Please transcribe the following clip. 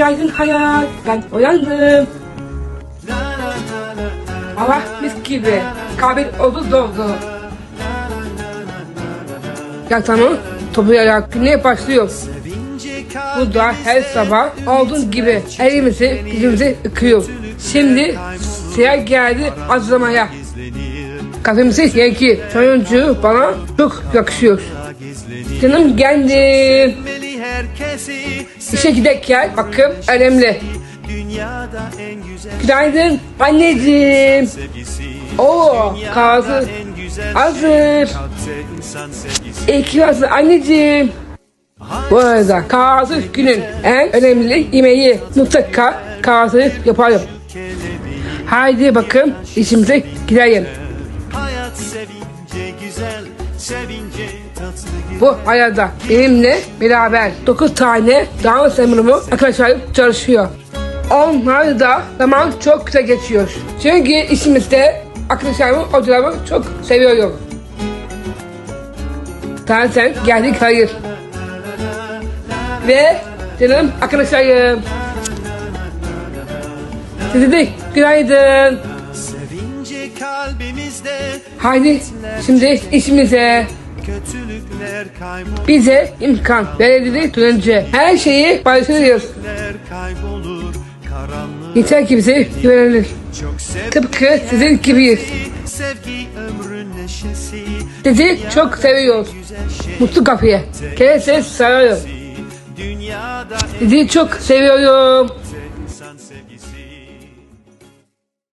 günaydın hayat. Ben uyandım. Hava mis gibi. Kahve oldu doldu. Yatağımı toplayarak güne başlıyor. Bu da her sabah olduğu gibi elimizi yüzümüzü yıkıyor. Şimdi sıra geldi hazırlamaya. Kahvemizi yenki sonuncu bana çok yakışıyor. Canım geldi. İşe giderken bakım önemli. Günaydın anneciğim. Oo kahvaltı hazır. İyi varsın anneciğim. Bu arada kahvaltı günün en önemli yemeği mutlaka kahvaltı yaparım. Haydi bakın işimize gidelim. Hayat sevince güzel Sevince Bu hayatta benimle beraber 9 tane dans seminumu arkadaşlar çalışıyor. Onlar da zaman çok güzel geçiyor. Çünkü işimizde arkadaşlarımı, hocalarımı çok seviyorum. Zaten geldik hayır. Ve canım arkadaşlarım. Size de günaydın. Haydi şimdi işimize. Bize imkan verildi dönünce her şeyi Karanlık Yeter ki bize güvenilir. Tıpkı sizin gibiyiz. Sizi çok seviyoruz. Şey Mutlu kapıya. Sararım. Dünyada Sizi çok seviyorum.